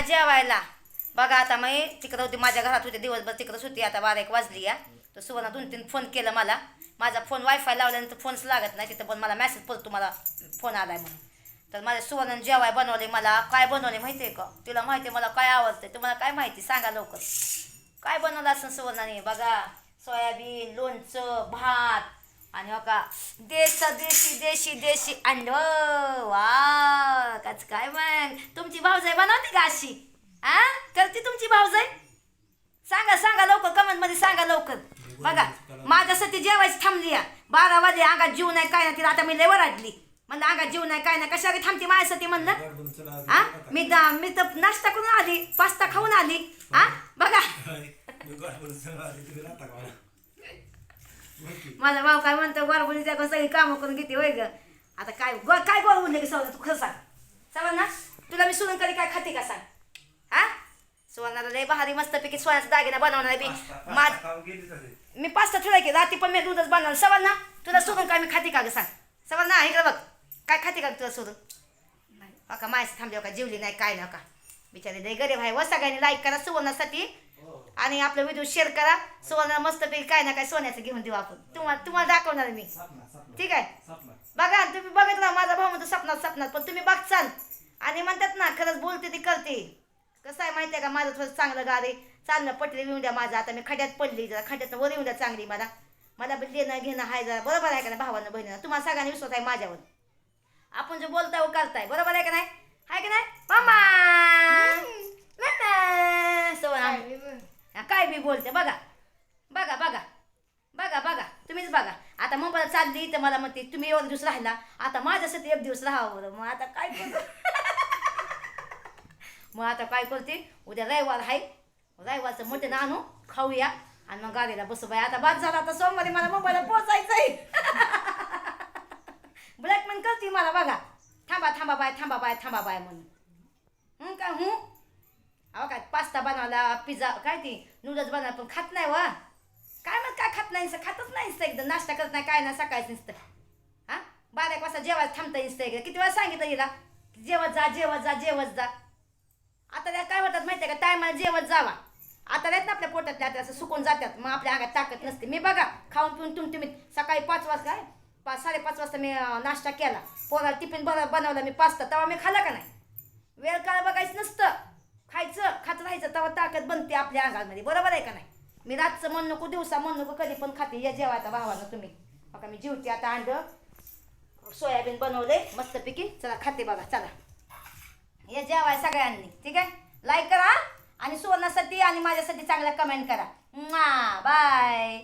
जेवायला. बघा आता मी तिकडं होती माझ्या घरात होते दिवसभर तिकडंच होती आता बारा एक वाजली या. तर सुवर्णा दोन तीन फोन केला मला. माझा फोन वायफाय लावल्यानंतर फोनच लागत नाही तिथं पण मला मेसेज पडतो तुम्हाला फोन आलाय म्हणून. तर माझ्या सुवर्णाने जेवाय बनवले मला. काय बनवले माहिती आहे का? तिला माहिती आहे मला काय आवडतं तुम्हाला काय माहिती? सांगा लवकर. काय बनवलं असं सुवर्णाने? बघा सोयाबीन लोणचं भात आणि हो का देश देशी देशी देशी अंड. वा काच काय मग? तुमची भाऊजाई बनवते का अशी? आ? करते तुमची भाऊजाई? सांगा सांगा लवकर कमेंटमध्ये सांगा लवकर. बघा माझ्यासाठी जेवायची थांबली या. बारा वाजले अंगात जीव नाही काय नाही तिला आता मी लेवर वराडली. म्हणलं अंगात जीव नाही काय नाही कशाला थांबते माझ्यासाठी म्हणलं? आ? मी दा- मी तर नाश्ता करून आली पास्ता खाऊन आली. आ? बघा. माझा भाऊ काय म्हणतो गोरबुली त्या सगळी कामं करून घेते वय ग. आता काय गो काय गोरबुली बोलले की सवय तू खरं सांग. चला ना. तुला मी सोडून कधी काय खाते का सांग? हा? सुवर्णाला लय भारी मस्तपैकी सोन्याचा दागिना बनवणार बी. माझ मी पास्ता ठेवला की रात्री पण मी दूधच बनवलं. सवाल ना तुला सोडून काय मी खाते का ग सांग? सवाल ना इकडे बघ. काय खाते का तुला सोडून? नाही का मायस थांबले का? जेवली नाही काय नका बिचारे लय गरीब आहे. व सगळ्यांनी लाईक करा सुवर्णासाठी आणि आपला व्हिडिओ शेअर करा. सुवर्ण मस्तपैकी काय ना काय सोन्याचं घेऊन देऊ आपण. तुम्हाला तुम्हाला दाखवणार मी. ठीक आहे? बघा तुम्ही बघितलं माझा भाऊ म्हणतो सपनात सपनात पण तुम्ही बघचाल. आणि म्हणतात ना खरंच बोलते ती करते. कसं आहे माहिती आहे का माझं थोडं चांगलं गाडी चालणं पटले येऊन द्या माझं. आता मी खड्यात पडली जरा खड्यात वर येऊन द्या चांगली मला. मला लेणं घेणं आहे जरा. बरोबर आहे का नाही भावानं बहिणीनं? तुम्हाला सगळ्यांनी विश्वास आहे माझ्यावर. आपण जो बोलताय व करताय. बरोबर आहे का नाही? आहे का नाही? मामा! काय बी बोलते बघा. बघा बघा. बघा बघा. तुम्हीच बघा. आता मुंबईला चालली तर मला म्हणते तुम्ही एवढा दिवस राहिला. आता माझ्यासाठी एक दिवस राहावं मग आता काय मग आता काय करते? उद्या रविवार आहे. रविवारचं मटण आणू खाऊया. आणि मग गाडीला बसू बाय आता बाद झाला आता सोमवारी मला मुंबईला आहे ब्लॅकमेन करते मला बघा. थांबा थांबा बाय थांबा बाय थांबा बाय म्हणून. काय हू हं? अहो काय पास्ता बनवला पिझ्झा काय ती? नूडल्स बनवला पण खात नाही वा. काय मग काय खात नाही खातच नाही नुसतं एकदम. नाश्ता करत नाही काय नाही सकाळीच नुसतं. हां? बारा एक वाजता जेवायला थांबता नुसतं एकदा किती वेळा सांगितलं हिला? जेवत जा जेवत जा जेवत जा. आता त्या काय होतात माहिती आहे का? टायमाला जेवत जावा. आता येत ना आपल्या पोटात त्या असं सुकून जातात. मग आपल्या अंगात ताकद नसते. मी बघा खाऊन पिऊन तुम तुम्ही सकाळी पाच वाजता पाच साडेपाच वाजता मी नाश्ता केला. पोराला टिफिन बन बनवला मी पाचता तेव्हा मी खाल्ला का नाही? वेळ काळ बघायचं नसतं. खायचं खात राहायचं तेव्हा ताकद बनते आपल्या अंगामध्ये. बरोबर आहे का नाही? मी रातचं म्हण नको दिवसा म्हण नको कधी पण खाते. या जेवायचा भावानं तुम्ही. बघा मी जेवते आता अंड सोयाबीन बनवले मस्तपैकी. चला खाते बघा. चला. हे जेवाय सगळ्यांनी ठीक आहे? लाईक करा आणि सुवर्णासाठी आणि माझ्यासाठी चांगल्या कमेंट करा. बाय